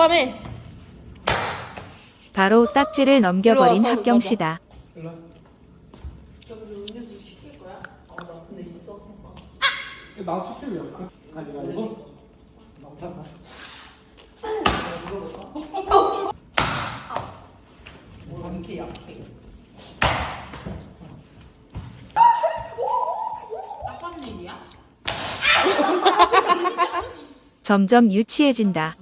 딱밤에 바로 딱지를 넘겨버린 맞아. 씨다. 나 수첩이었어. 아니 가지고 남자가. 점점 유치해진다.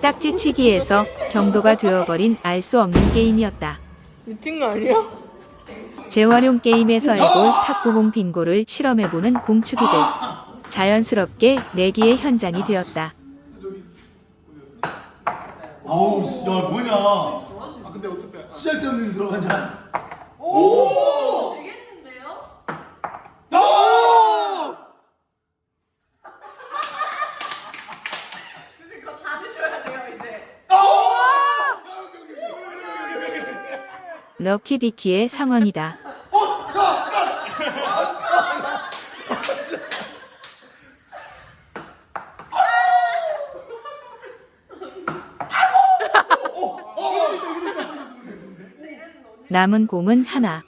딱지치기에서 경도가 되어버린 알 수 없는 게임이었다. 미친 거 아니야? 재활용 게임에서 해볼 탁구공 빙고를 실험해보는 공축이들. 자연스럽게 내기의 현장이 되었다. 아우 씨, 야 뭐냐 아 근데? 쓰잘데없는 데 들어가냐 되겠는데요? 근데 그거 다 드셔야 돼요 이제. 럭키비키의 상황이다. 남은 공은 하나.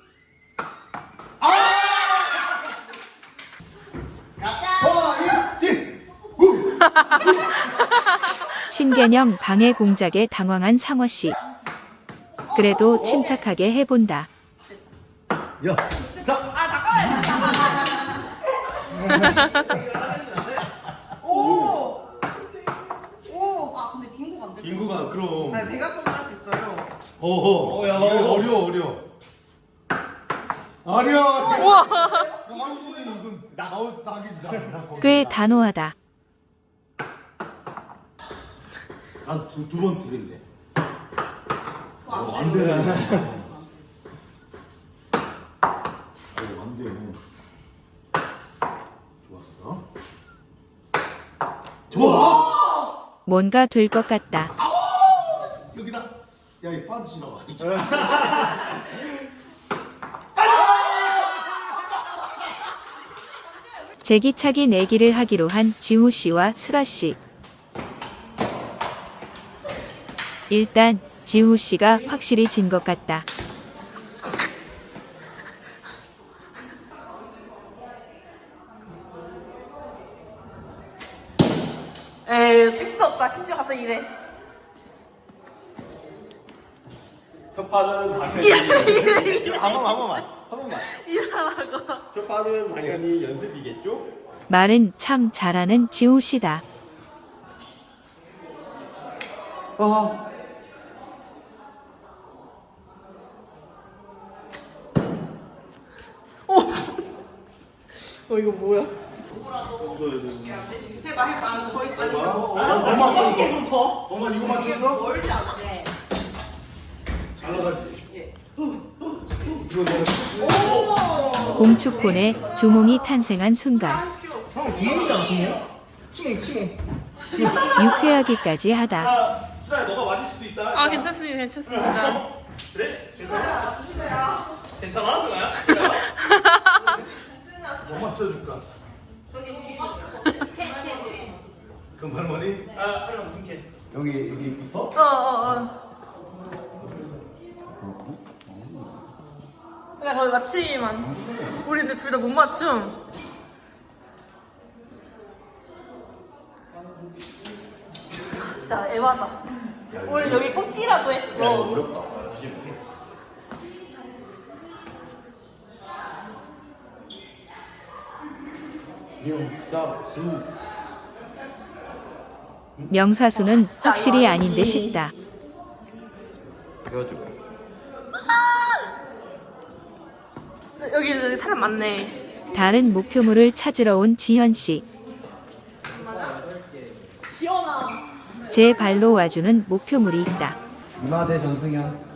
신개념 방해 공작에 당황한 상어 씨. 그래도 침착하게 해본다. 야 자. 오. 오. 아 근데 빙고가 안 돼. 빙고가 그럼 아 대각선을 할수 있어요. 어허 어려 어려 어려 어려 우와 아니 이건 나올 낙이 나 꽤 단호하다. 나두번 드린대 어, 안 되네 어, 안 되네 좋았어. 좋아! 뭔가 될 것 같다. 여기다. 야 이 반드시 나와 제기차기 내기를 하기로 한 지우 씨와 수라 씨. 일단 지우 씨가 확실히 진 것 같다. 에이 택도 없다. 심지어 가서 일해. 첫 판은 당연히 한 번만 한 번만 한 번만 일하라고. 첫 판은 당연히 연습이겠죠? 말은 참 잘하는 지우 씨다. 아 어 이거 뭐야? 해봐 해봐. 거의 다 됐어. 엄마 맞춘 거 엄마 이거 맞춘 거 멀지 않네. 잘 나가지 공축콘에 주몽이 탄생한 순간 형. 유쾌하기까지 하다. 아, 수라야 너가 맞을 수도 있다 아 괜찮습니다 괜찮습니다 그래? 괜찮아? 괜찮아 수라야? 뭐 맞춰줄까? 그럼 할머니? 아 하려 무슨 캔? 여기 여기 붙어? 어 어 어. 그러니까 거의 맞추기만. 우리 근데 둘 다 못 맞춤. 진짜 에바다. 우리 여기 뽑기라도 했어. 어렵다 명사수 명사수는 확실히 아닌 듯 싶다. 여기 여기 사람 많네 다른 목표물을 찾으러 온 지현 씨. 지연아 제 발로 와주는 목표물이 있다. 이마대 전승현.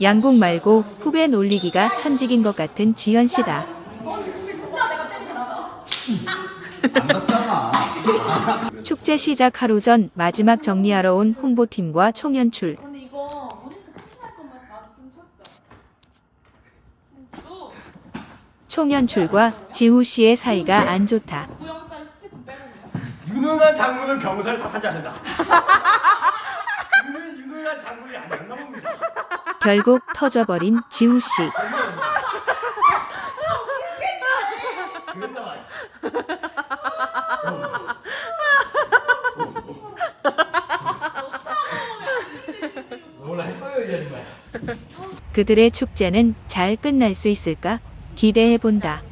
양궁 말고 후배 놀리기가 천직인 것 같은 지현 씨다. 축제 시작 하루 전 마지막 정리하러 온 홍보팀과 총연출. 총연출과 지우 씨의 사이가 안 좋다. 유능한 장군은 병사를 탓하지 않는다. 유능한 장군이 아니었나 봅니다. 결국 터져버린 지우 씨. 그랬나 봐요. 그들의 축제는 잘 끝날 수 있을까? 기대해 본다.